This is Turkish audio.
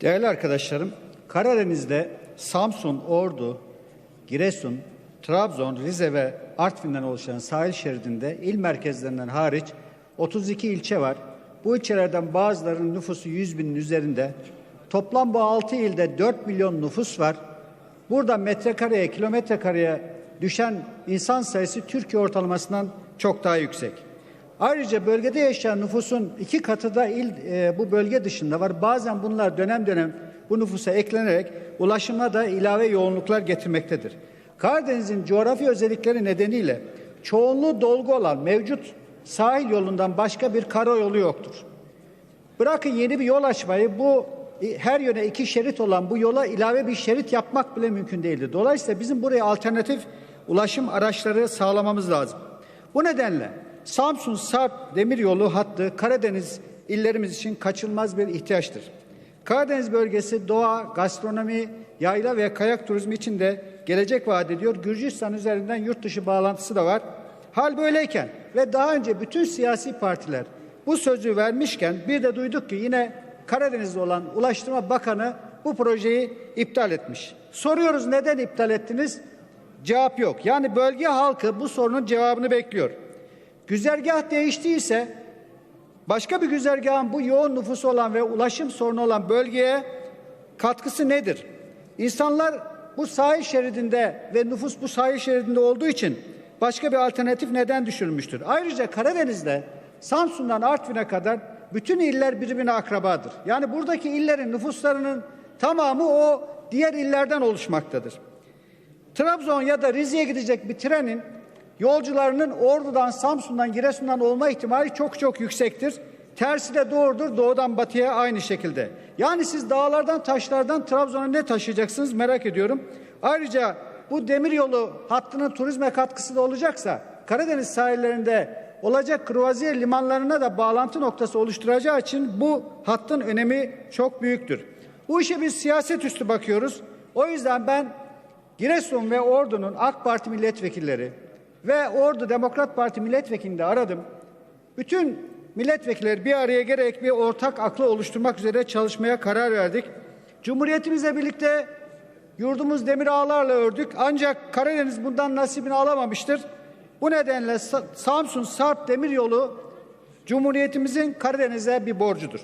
Değerli arkadaşlarım, Karadeniz'de Samsun, Ordu, Giresun, Trabzon, Rize ve Artvin'den oluşan sahil şeridinde il merkezlerinden hariç 32 ilçe var. Bu ilçelerden bazılarının nüfusu 100 binin üzerinde. Toplam bu 6 ilde 4 milyon nüfus var. Burada metrekareye, kilometrekareye düşen insan sayısı Türkiye ortalamasından çok daha yüksek. Ayrıca bölgede yaşayan nüfusun iki katı da il e, bu bölge dışında var. Bazen bunlar dönem dönem bu nüfusa eklenerek ulaşıma da ilave yoğunluklar getirmektedir. Karadeniz'in coğrafi özellikleri nedeniyle çoğunluğu dolgu olan mevcut sahil yolundan başka bir karayolu yoktur. Bırakın yeni bir yol açmayı bu her yöne iki şerit olan bu yola ilave bir şerit yapmak bile mümkün değildir. Dolayısıyla bizim buraya alternatif ulaşım araçları sağlamamız lazım. Bu nedenle Samsun Sarp demiryolu hattı Karadeniz illerimiz için kaçınılmaz bir ihtiyaçtır. Karadeniz bölgesi doğa, gastronomi, yayla ve kayak turizmi için de gelecek vaat ediyor. Gürcistan üzerinden yurt dışı bağlantısı da var. Hal böyleyken ve daha önce bütün siyasi partiler bu sözü vermişken bir de duyduk ki yine Karadeniz'de olan Ulaştırma Bakanı bu projeyi iptal etmiş. Soruyoruz neden iptal ettiniz? Cevap yok. Yani bölge halkı bu sorunun cevabını bekliyor. Güzergah değiştiyse başka bir güzergahın bu yoğun nüfusu olan ve ulaşım sorunu olan bölgeye katkısı nedir? İnsanlar bu sahil şeridinde ve nüfus bu sahil şeridinde olduğu için başka bir alternatif neden düşürmüştür. Ayrıca Karadeniz'de Samsun'dan Artvin'e kadar bütün iller birbirine akrabadır. Yani buradaki illerin nüfuslarının tamamı o diğer illerden oluşmaktadır. Trabzon ya da Rize'ye gidecek bir trenin yolcularının Ordu'dan, Samsun'dan, Giresun'dan olma ihtimali çok çok yüksektir. Tersi de doğrudur doğudan batıya aynı şekilde. Yani siz dağlardan taşlardan Trabzon'a ne taşıyacaksınız merak ediyorum. Ayrıca bu demiryolu hattının turizme katkısı da olacaksa Karadeniz sahillerinde olacak kruvaziyer limanlarına da bağlantı noktası oluşturacağı için bu hattın önemi çok büyüktür. Bu işe biz siyaset üstü bakıyoruz. O yüzden ben Giresun ve Ordu'nun AK Parti milletvekilleri ve Ordu Demokrat Parti milletvekilini de aradım. Bütün milletvekilleri bir araya gerek bir ortak aklı oluşturmak üzere çalışmaya karar verdik. Cumhuriyetimizle birlikte yurdumuz demir ağlarla ördük ancak Karadeniz bundan nasibini alamamıştır. Bu nedenle Samsun Sarp Demiryolu Cumhuriyetimizin Karadeniz'e bir borcudur.